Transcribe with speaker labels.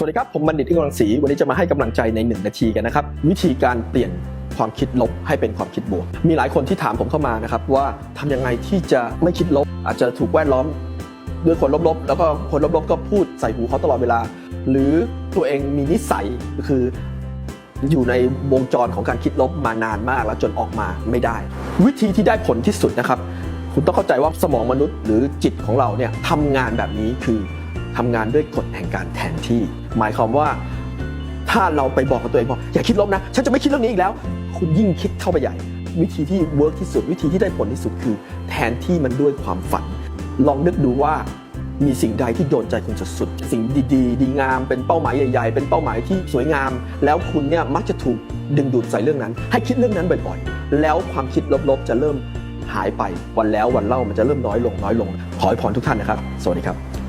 Speaker 1: สวัสดีครับ ผมบัณฑิตอิงรังสี วันนี้จะมาให้กำลังใจใน 1 นาทีกันนะครับ วิธีการเปลี่ยนความคิดลบให้เป็นความคิดบวก มีหลายคนที่ถามผมเข้ามานะครับว่าทำยังไงที่จะไม่คิดลบ อาจจะถูกแวดล้อมด้วยคนลบๆ แล้วก็คนลบๆ ก็พูดใส่หูเขาตลอดเวลา หรือตัวเองมีนิสัยคืออยู่ในวงจรของการคิดลบมานานมากแล้วจนออกมาไม่ได้ วิธีที่ได้ผลที่สุดนะครับ คุณต้องเข้าใจว่าสมองมนุษย์หรือจิตของเราเนี่ยทำงานแบบนี้คือ ทำงานด้วยกฎแห่งการแทนที่ หมายความว่าถ้าเราไปบอกกับตัวเองว่าอย่าคิดลบนะ ฉันจะไม่คิดเรื่องนี้อีกแล้ว คุณยิ่งคิดเข้าไปใหญ่ วิธีที่เวิร์กที่สุด วิธีที่ได้ผลที่สุดคือ แทนที่มันด้วยความฝัน ลองนึกดูว่ามีสิ่งใดที่โดนใจคุณสุดๆ สิ่งดี ๆ ดีงาม เป็นเป้าหมายใหญ่ ๆ เป็นเป้าหมายที่สวยงาม แล้วคุณเนี่ยมักจะถูกดึงดูดใส่เรื่องนั้น ให้คิดเรื่องนั้นบ่อยๆ แล้วความคิดลบๆ จะเริ่มหายไป วันแล้ววันเล่ามันจะเริ่มน้อยลงน้อยลง ขอให้พรทุกท่านนะครับ สวัสดีครับ